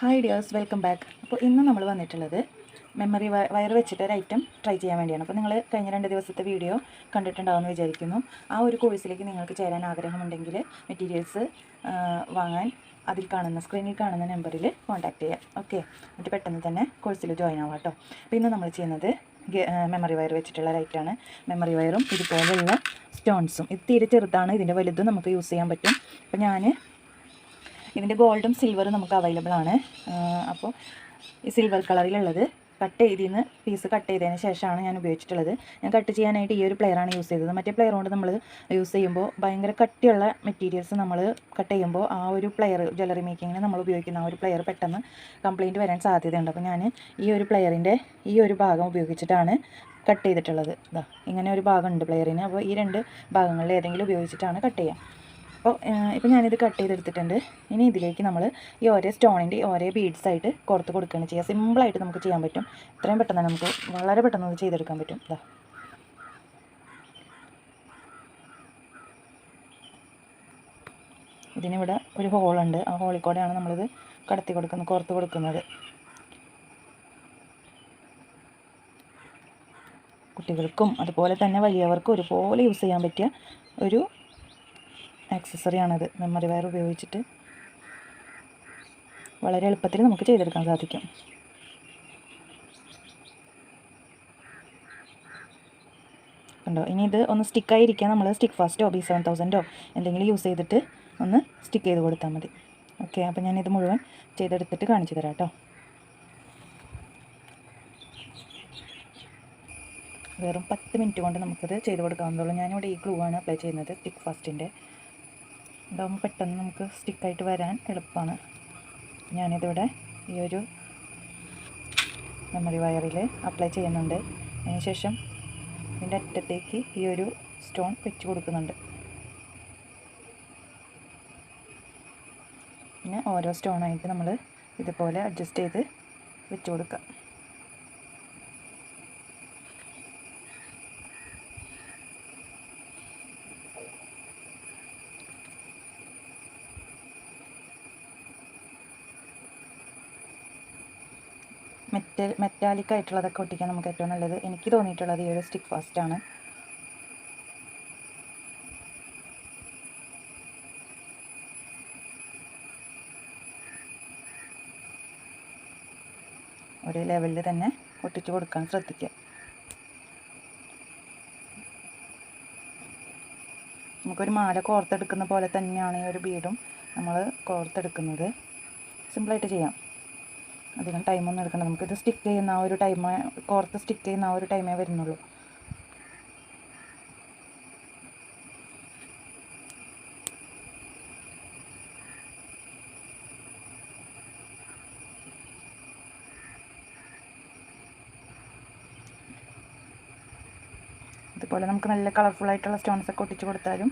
Hi dears welcome back അപ്പോൾ ഇന്ന് നമ്മൾ വന്നിട്ടുള്ളത് മെമ്മറി വയർ വെച്ചിട്ട് ഒരു ഐറ്റം ട്രൈ ചെയ്യാൻ വേണ്ടിയാണ്. അപ്പോൾ നിങ്ങൾ കഴിഞ്ഞ രണ്ട് ദിവസത്തെ വീഡിയോ കണ്ടിട്ടുണ്ടാവുമെന്ന് വിചാരിക്കുന്നു. ആ ഒരു കോഴ്സിലേക്ക് നിങ്ങൾക്ക് ചേരാൻ ആഗ്രഹമുണ്ടെങ്കിൽ മെറ്റീരിയൽസ് വാങ്ങാൻ അതിൽ കാണുന്ന സ്ക്രീനിൽ കാണുന്ന നമ്പറിൽ കോൺടാക്ട് ചെയ്യാം. ഓക്കെ എന്നിട്ട് പെട്ടെന്ന് തന്നെ കോഴ്സിൽ ജോയിൻ ആവാം കേട്ടോ. അപ്പോൾ ഇന്ന് നമ്മൾ ചെയ്യുന്നത് മെമ്മറി വയർ വെച്ചിട്ടുള്ള ലൈറ്റാണ് മെമ്മറി വയറും ഇതുപോലെയുള്ള സ്റ്റോൺസും ഇത് തീരെ ചെറുതാണ്. ഇതിന്റെ വലുതും നമുക്ക് യൂസ് ചെയ്യാൻ പറ്റും. അപ്പോൾ ഞാൻ ഇതിന്റെ ഗോൾഡും സിൽവറും നമുക്ക് അവൈലബിൾ ആണ്. അപ്പോൾ ഈ സിൽവർ കളറിലുള്ളത് കട്ട് ചെയ്തിന്ന് പീസ് കട്ട് ചെയ്തതിന് ശേഷമാണ് ഞാൻ ഉപയോഗിച്ചിട്ടുള്ളത്. ഞാൻ കട്ട് ചെയ്യാനായിട്ട് ഈ ഒരു പ്ലെയറാണ് യൂസ് ചെയ്തത്. മറ്റേ പ്ലെയർ കൊണ്ട് നമ്മൾ യൂസ് ചെയ്യുമ്പോൾ ഭയങ്കര കട്ടിയുള്ള മെറ്റീരിയൽസ് നമ്മൾ കട്ട് ചെയ്യുമ്പോൾ ആ ഒരു പ്ലെയർ ജ്വല്ലറി മേക്കിങ്ങിന് നമ്മൾ ഉപയോഗിക്കുന്ന ആ ഒരു പ്ലെയർ പെട്ടെന്ന് കംപ്ലയിന്റ് വരാൻ സാധ്യതയുണ്ട്. അപ്പോൾ ഞാൻ ഈ ഒരു പ്ലെയറിന്റെ ഈ ഒരു ഭാഗം ഉപയോഗിച്ചിട്ടാണ് കട്ട് ചെയ്തിട്ടുള്ളത്. ഇതാ ഇങ്ങനെ ഒരു ഭാഗമുണ്ട് പ്ലെയറിന് അപ്പോൾ ഈ രണ്ട് ഭാഗങ്ങളിൽ ഏതെങ്കിലും ഉപയോഗിച്ചിട്ടാണ് കട്ട് ചെയ്യുക അപ്പോൾ ഇപ്പോൾ ഞാനിത് കട്ട് ചെയ്തെടുത്തിട്ടുണ്ട്. ഇനി ഇതിലേക്ക് നമ്മൾ ഈ ഓരോ സ്റ്റോണിന്റെ ഓരോ ബീഡ്സ് ആയിട്ട് പുറത്ത് കൊടുക്കുകയാണ് ചെയ്യുക. സിമ്പിളായിട്ട് നമുക്ക് ചെയ്യാൻ പറ്റും. ഇത്രയും പെട്ടെന്ന് നമുക്ക് വളരെ പെട്ടെന്ന് അത് ചെയ്തെടുക്കാൻ പറ്റും. ഇതാ ഇതിനിവിടെ ഒരു ഹോളുണ്ട് ആ ഹോളിൽ കൂടെയാണ് നമ്മളിത് കടത്തി കൊടുക്കുന്നത് കോർത്ത് കൊടുക്കുന്നത്. കുട്ടികൾക്കും അതുപോലെ തന്നെ വലിയവർക്കും ഒരുപോലെ യൂസ് ചെയ്യാൻ പറ്റിയ ഒരു ആക്സസറിയാണത്. മെമ്മറി വയർ ഉപയോഗിച്ചിട്ട് വളരെ എളുപ്പത്തിൽ നമുക്ക് ചെയ്തെടുക്കാൻ സാധിക്കും. കണ്ടോ? ഇനി ഇത് ഒന്ന് സ്റ്റിക്കായിരിക്കാൻ നമ്മൾ സ്റ്റിക്ക് ഫാസ്റ്റോ ബി സെവൻ തൗസൻഡോ എന്തെങ്കിലും യൂസ് ചെയ്തിട്ട് ഒന്ന് സ്റ്റിക്ക് ചെയ്ത് കൊടുത്താൽ മതി. ഓക്കെ അപ്പോൾ ഞാനിത് മുഴുവൻ ചെയ്തെടുത്തിട്ട് കാണിച്ചു തരാം കേട്ടോ വെറും പത്ത് മിനിറ്റ് കൊണ്ട് നമുക്കത് ചെയ്ത് കൊടുക്കാവുന്നതുള്ളൂ ഞാനിവിടെ ഈ ഗ്ലൂ ആണ് അപ്ലൈ ചെയ്യുന്നത് സ്റ്റിക്ക് ഫാസ്റ്റിന്റെ ഇതാകുമ്പോൾ പെട്ടെന്ന് നമുക്ക് സ്റ്റിക്കായിട്ട് വരാൻ എളുപ്പമാണ് ഞാനിതിവിടെ ഈ ഒരു മെമ്മറി വയറിൽ അപ്ലൈ ചെയ്യുന്നുണ്ട്. അതിനുശേഷം ഇതിന്റെ അറ്റത്തേക്ക് ഈ ഒരു സ്റ്റോൺ വെച്ച് കൊടുക്കുന്നുണ്ട്. പിന്നെ ഓരോ സ്റ്റോണായിട്ട് നമ്മൾ ഇതുപോലെ അഡ്ജസ്റ്റ് ചെയ്ത് വെച്ച് കൊടുക്കാം. മെറ്റൽ മെറ്റാലിക് ആയിട്ടുള്ളതൊക്കെ ഒട്ടിക്കാൻ നമുക്ക് ഏറ്റവും നല്ലത് എനിക്ക് തോന്നിയിട്ടുള്ളത് ഈ ഒരു സ്റ്റിക്ക് ആണ്. ഒരു ലെവലിൽ തന്നെ ഒട്ടിച്ചു കൊടുക്കാൻ ശ്രദ്ധിക്കുക. നമുക്കൊരു മാല കോർത്തെടുക്കുന്ന പോലെ തന്നെയാണ് ഈ ഒരു ബീഡും നമ്മൾ കോർത്തെടുക്കുന്നത്. സിമ്പിളായിട്ട് ചെയ്യാം. അധികം ടൈമൊന്നും എടുക്കണ്ട. നമുക്കിത് സ്റ്റിക്ക് ചെയ്യുന്ന ആ ഒരു ടൈമേ കോർത്ത് സ്റ്റിക്ക് ചെയ്യുന്ന ആ ഒരു ടൈമേ വരുന്നുള്ളൂ. ഇതുപോലെ നമുക്ക് നല്ല കളർഫുൾ ആയിട്ടുള്ള സ്റ്റോൺസ് ഒക്കെ ഒട്ടിച്ച് കൊടുത്താലും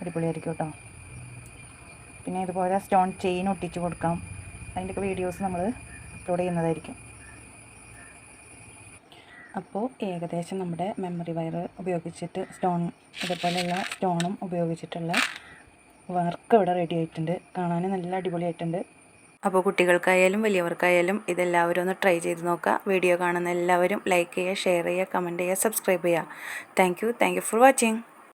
അടിപൊളിയായിരിക്കും കേട്ടോ. പിന്നെ ഇതുപോലെ സ്റ്റോൺ ചെയിൻ ഒട്ടിച്ച് കൊടുക്കാം. അതിന്റെയൊക്കെ വീഡിയോസ് നമ്മൾ അപ്ലോഡ് ചെയ്യുന്നതായിരിക്കും. അപ്പോൾ ഏകദേശം നമ്മുടെ മെമ്മറി വയർ ഉപയോഗിച്ചിട്ട് സ്റ്റോൺ ഇതുപോലെയുള്ള സ്റ്റോണും ഉപയോഗിച്ചിട്ടുള്ള വർക്ക് ഇവിടെ റെഡി ആയിട്ടുണ്ട്. കാണാൻ നല്ല അടിപൊളിയായിട്ടുണ്ട്. അപ്പോൾ കുട്ടികൾക്കായാലും വലിയവർക്കായാലും ഇതെല്ലാവരും ഒന്ന് ട്രൈ ചെയ്ത് നോക്കുക. വീഡിയോ കാണുന്ന എല്ലാവരും ലൈക്ക് ചെയ്യുക ഷെയർ ചെയ്യുക കമന്റ് ചെയ്യുക സബ്സ്ക്രൈബ് ചെയ്യുക. Thank you thank you for watching